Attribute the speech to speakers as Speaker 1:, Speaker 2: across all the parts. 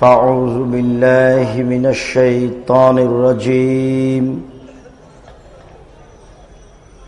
Speaker 1: فاعوذ بالله من الشيطان الرجيم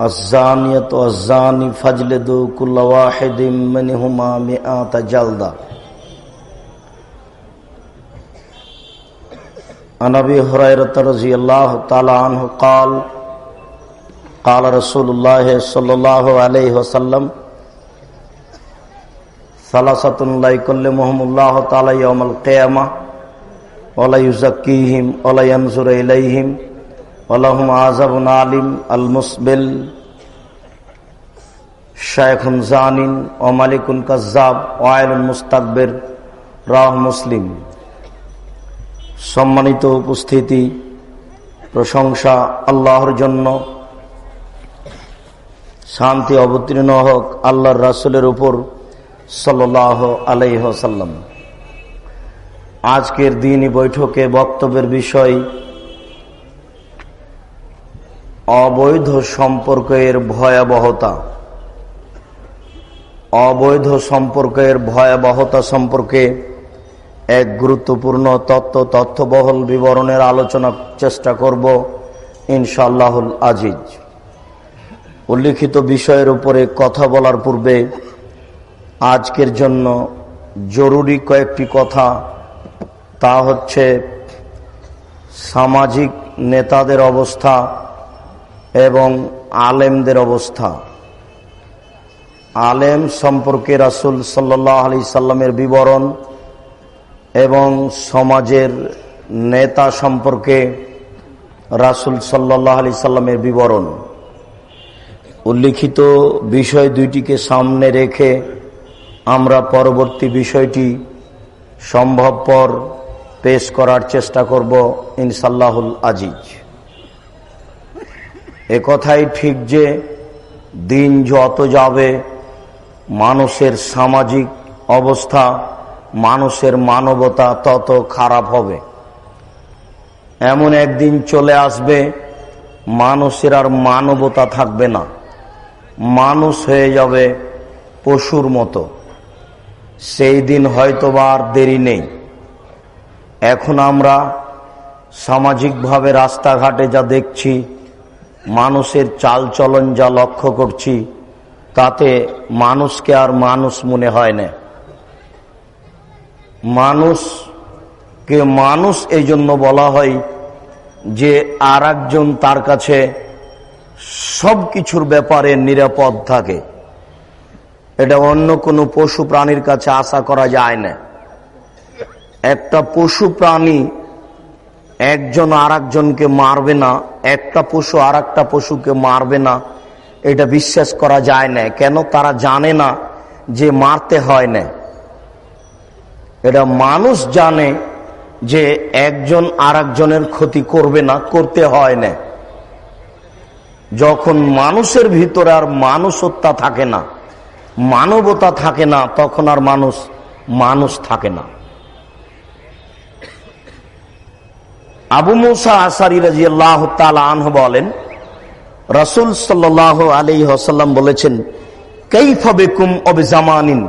Speaker 1: الزانية والزاني فاجلدوا كل واحد منهما مئة جلده عن ابي هريره رضي الله تعالى عنه قال قال رسول الله صلى الله عليه وسلم সালাসাতুল্লাই করলে মোহাম্মুল্লাহ তালাই অমল কেয়ামা ওলাইজাকিহিম ওলাইনজুর ইলাইহিম ওলাহম আজাবুন আলিম, আল মুসবেল শায়খুন জানিন ও মালিকুন কাজাব ওয়াইলুল মুস্তাকবের রাহ মুসলিম। সম্মানিত উপস্থিতি, প্রশংসা আল্লাহর জন্য। শান্তি অবতীর্ণ হোক আল্লাহর রাসুলের উপর। সাল্লাহ আলাইসাল্লাম আজকের দিনই বৈঠকে বক্তব্যের বিষয় অবৈধ সম্পর্কের ভয়াবহতা। অবৈধ সম্পর্কের ভয়াবহতা সম্পর্কে এক গুরুত্বপূর্ণ তত্ত্ব, তথ্যবহল বিবরণের আলোচনা চেষ্টা করব ইনশাআল্লাহুল আজিজ। উল্লিখিত বিষয়ের উপরে কথা বলার পূর্বে আজকের জন্য জরুরি কয়েকটি কথা। তা হচ্ছে, সামাজিক নেতাদের অবস্থা এবং আলেমদের অবস্থা। আলেম সম্পর্কে রাসুল সাল্লাহ আলি সাল্লামের বিবরণ এবং সমাজের নেতা সম্পর্কে রাসুল সাল্লাহ আলি সাল্লামের বিবরণ। উল্লিখিত বিষয় দুইটিকে সামনে রেখে আমরা পরবর্তী বিষয়টি সম্ভবপর পেশ করার চেষ্টা করব ইনসাল্লাহুল আজিজ। এ কথাই ঠিক যে দিন যত যাবে, মানুষের সামাজিক অবস্থা, মানুষের মানবতা তত খারাপ হবে। এমন একদিন চলে আসবে, মানুষের আর মানবতা থাকবে না। মানুষ হয়ে যাবে পশুর মতো। সেই দিন হয়তো আর দেরি নেই। এখন আমরা সামাজিকভাবে রাস্তাঘাটে যা দেখছি, মানুষের চালচলন যা লক্ষ্য করছি, তাতে মানুষকে আর মানুষ মনে হয় না। মানুষকে মানুষ এই জন্য বলা হয় যে আর তার কাছে সব কিছুর ব্যাপারে নিরাপদ থাকে। এটা অন্য কোনো পশু প্রাণীর কাছে আশা করা যায় না। একটা পশু প্রাণী একজন আর একজনকে মারবে না, একটা পশু আর একটা পশুকে মারবে না, এটা বিশ্বাস করা যায় না। কেন? তারা জানে না যে মারতে হয় না। এটা মানুষ জানে যে একজন আর একজনের ক্ষতি করবে না, করতে হয় না। যখন মানুষের ভিতরে আর মানুষত্বা থাকে না মানবতা থাকে না, তখন আর মানুষ মানুষ থাকে না। আবু মুসা আসারি রাজি আল্লাহ আনহ বলেন, রসুল সাল্লাহ আলী হাসাল্লাম বলেছেন কেইফবে কুম অবে জামানিন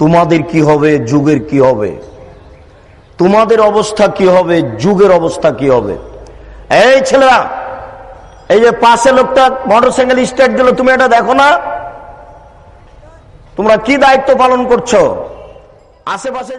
Speaker 1: তোমাদের কি হবে, যুগের কি হবে? তোমাদের অবস্থা কি হবে, যুগের অবস্থা কি হবে? এই ছেলেরা, এই যে পাশে লোকটা মোটর সাইকেল স্টার্ট দিল, তুমি এটা দেখো না? তোমরা কি দায়িত্ব পালন করছ? আশেপাশে